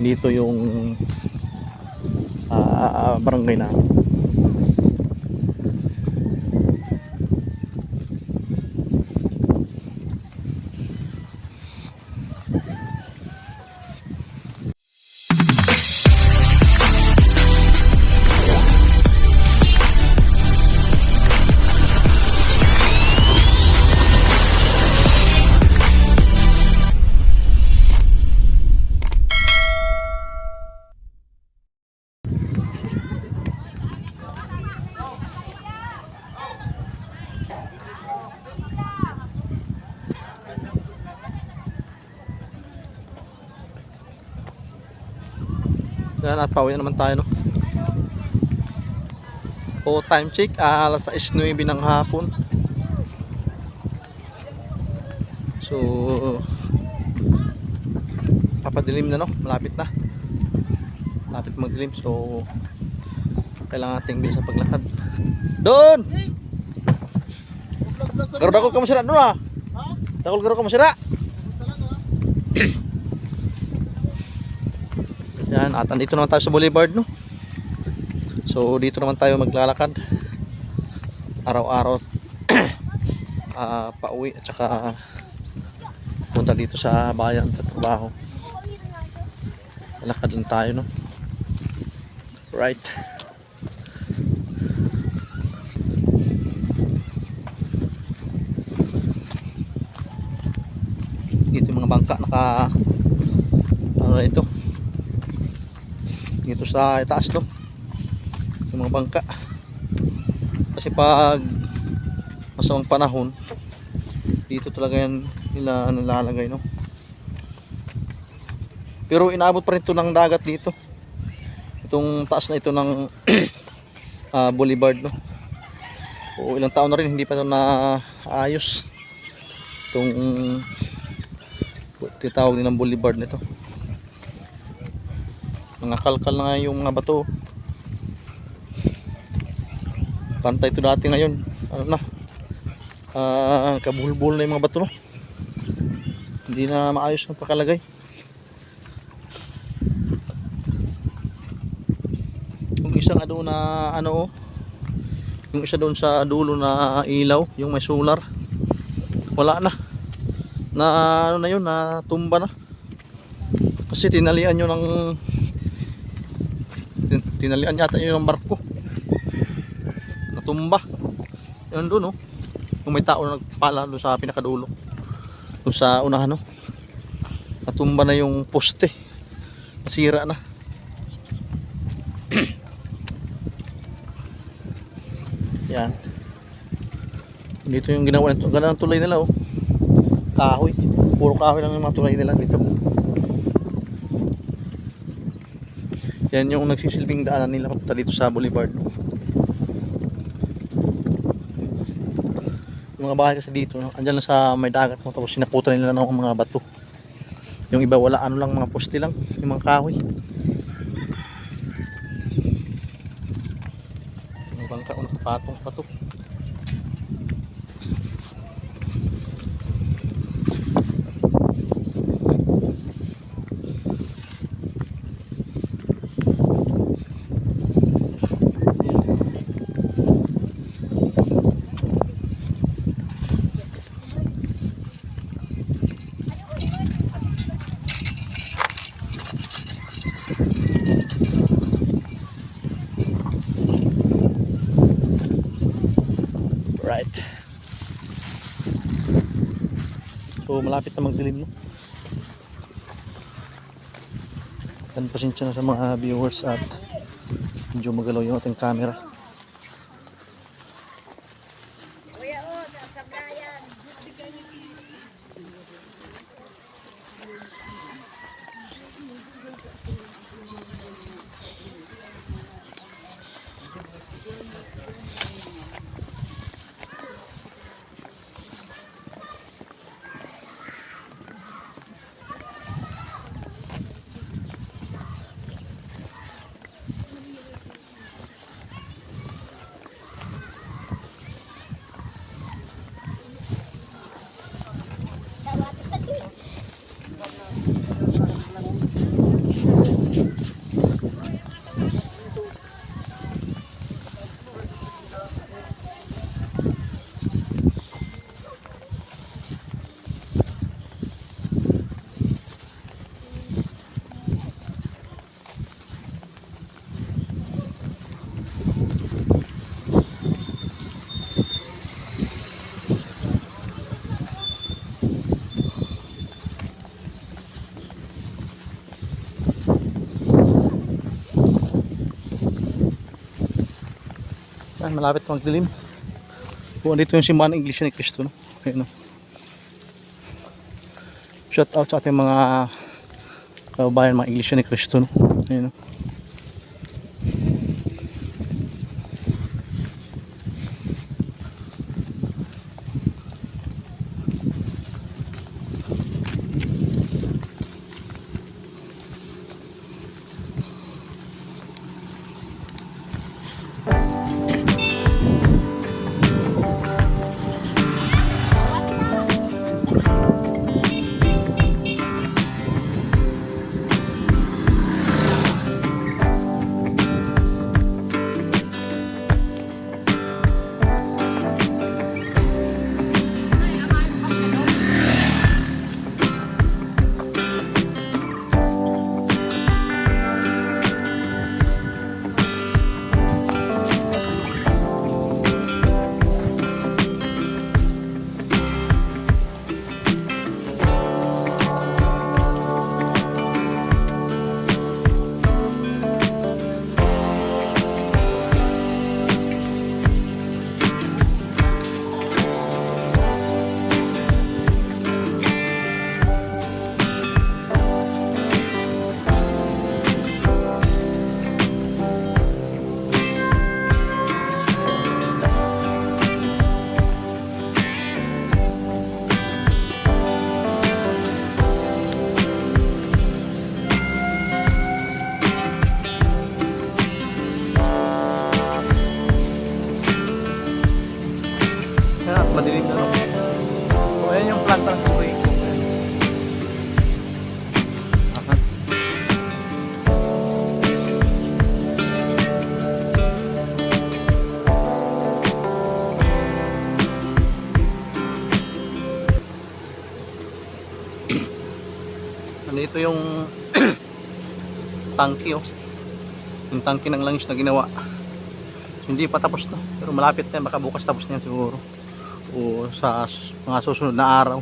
dito yung ah, barangay na Yan at pauwi na naman tayo no. O time check, ah, alas 6.09 ng hapon. So papadilim na no, malapit na. Malapit magdilim so kailangan nating bilis sa paglakad. Doon! Garo-dako ka masira doon ah. Dakol-garo ka masira. Yan, at andito naman tayo sa boulevard, no? So, dito naman tayo maglalakad. Araw-araw. ah pauwi at saka punta dito sa bayan, sa trabaho. Lakad lang tayo, no? Right. Dito yung mga bangka naka ano na ito dito sa itaas to yung mga bangka. Kasi pag masamang panahon dito talaga yan nila nilalagay no? Pero inaabot pa rin to ng dagat dito. Itong taas na ito ng ah, boulevard no? O ilang taon na rin hindi pa ito na ayos itong tinatawag nilang boulevard nito mga kalkal na yung mga bato. Pantay to dati ngayon. Ano na? Ah kabulbul na yung mga bato. No hindi na maayos ang pakalagay. Yung isa nga doon na ano oh, yung isa doon sa dulo na ilaw yung may solar. Wala na. Na ano na yun na tumba na. Kasi tinalian nyo ng tin- tinalian yata yun ng barko. Natumba. Yun doon oh. Kung may tao na nagpala doon sa pinakadulo. Doon sa unahan no natumba na yung poste. Nasira na. Yan. Dito yung ginawa nito. Ganda ng tulay nila oh. Kahoy. Puro kahoy lang yung mga tulay nila. Dito yan yung nagsisilbing daanan nila papunta dito sa boulevard. Yung mga bahay kasi dito andyan lang sa may dagat no? tapos sinaputan nila ng mga bato. Yung iba wala ano lang mga poste lang yung mga kahoy. Yung bangka o nakapatong pato Right. So malapit na magdilim no. Yan pasensya na sa mga viewers at medyo magalaw yung ating camera. Yan, malapit magdilim. O, dito yung simbahan ng Iglesia ni Cristo. No? Ayun, no? Shout out sa ating mga kababayan, mga Iglesia ni Cristo. No? Ayun, no? Madilim na lang. O, ayan yung planta ng tubig. Aha. Nandito yung tangki oh. Yung tangki ng langis na ginawa. Hindi pa tapos na. Pero malapit na. Baka bukas tapos na yan siguro. O sa mga susunod na araw.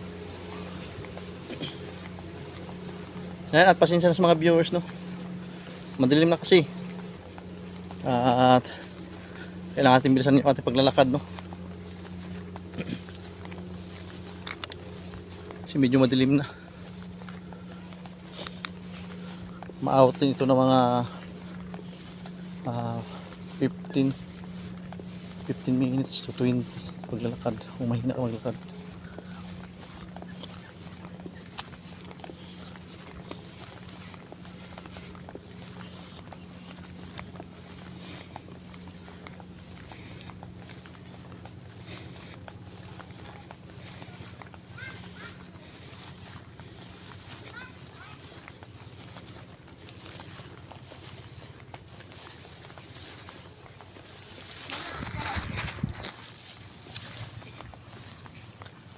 Yan, at pasensya na sa mga viewers, no? Madilim na kasi. At kailangan natin bilisan yung ating paglalakad, no? Kasi medyo madilim na. Ma-out din ito ng mga ah 15 15 minutes to 20 paglalakad kung mahina ang maglakad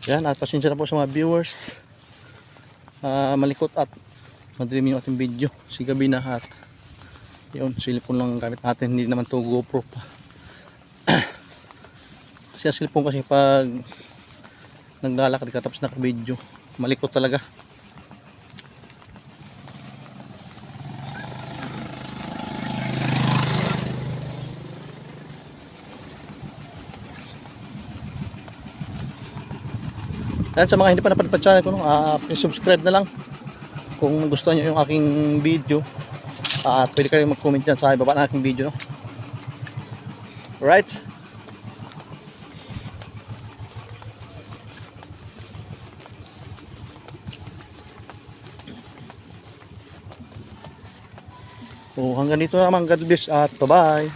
Yan, at pasensya na po sa mga viewers. Ah, malikot at madilim yung ating video. Si gabi na at yun, cellphone lang ang gamit natin. Hindi naman to GoPro pa. kasi cellphone kasi pag naglalakad ka tapos naka-video, malikot talaga. Yan sa mga hindi pa napadpad channel ko, no, ah, subscribe na lang kung gusto niyo yung aking video. At pwede kayong mag-comment dyan sa ibaba ng aking video. No? Alright? So hanggang dito naman God bless at bye-bye.